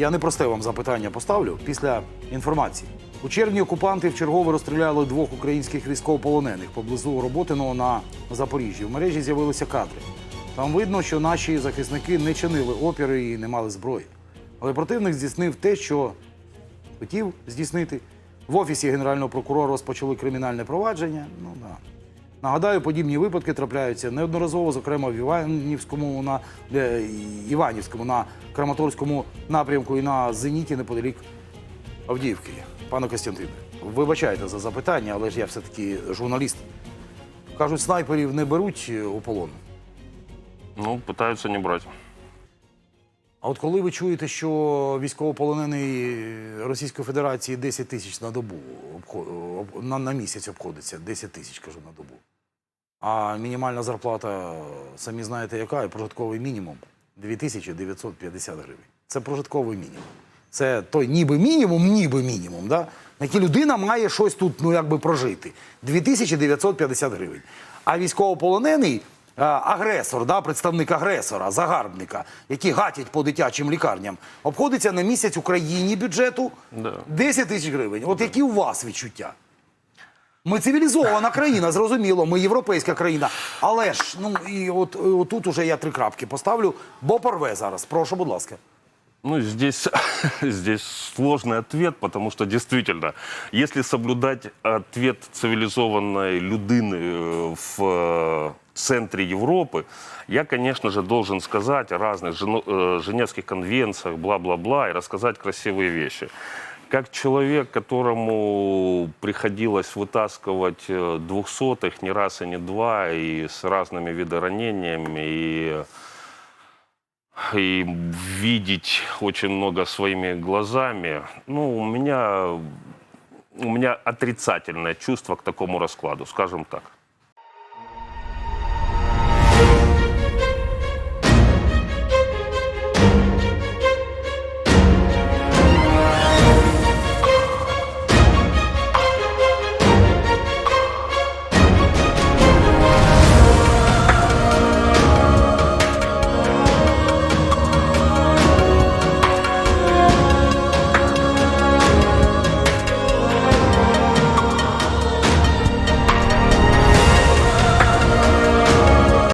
Я непросте вам запитання поставлю після інформації. У червні окупанти вчергове розстріляли двох українських військовополонених поблизу Роботиного на Запоріжжі. В мережі з'явилися кадри. Там видно, що наші захисники не чинили опіри і не мали зброї. Але противник здійснив те, що хотів здійснити. В офісі генерального прокурора розпочали кримінальне провадження. Ну да. Нагадаю, подібні випадки трапляються неодноразово, зокрема в Іванівському на е, Іванівському на Краматорському напрямку і на Зеніті неподалік Авдіївки. Пане Костянтине, вибачайте за запитання, але ж я все-таки журналіст. Кажуть, снайперів не беруть е, у полон. Ну, пытаются не брать. А от коли ви чуєте, що військовополонений Російської Федерації 10 тисяч на добу обхо- об- на, на місяць обходиться, 10 тисяч кажу на добу. А мінімальна зарплата, самі знаєте, яка, і прожитковий мінімум 2950 гривень. Це прожитковий мінімум. Це той ніби мінімум, ніби мінімум, да? на який людина має щось тут ну, якби прожити. 2950 гривень. А військовополонений агресор, да, представник агресора, загарбника, які гатять по дитячим лікарням, обходиться на місяць Україні бюджету 10 тисяч гривень. От які у вас відчуття? Ми цивілізована країна, зрозуміло, ми європейська країна. Але ж, ну і от, от тут уже я три крапки поставлю, бо порве зараз. Прошу, будь ласка. Ну, здесь, здесь сложный ответ, потому что действительно, если соблюдать ответ цивилизованной людины э, в э, центре Европы, я, конечно же, должен сказать о разных жено- э, Женевских конвенциях, бла-бла-бла, и рассказать красивые вещи. Как человек, которому приходилось вытаскивать э, двухсотых не раз и не два, и с разными видоранениями, и и видеть очень много своими глазами, ну, у меня, у меня отрицательное чувство к такому раскладу, скажем так.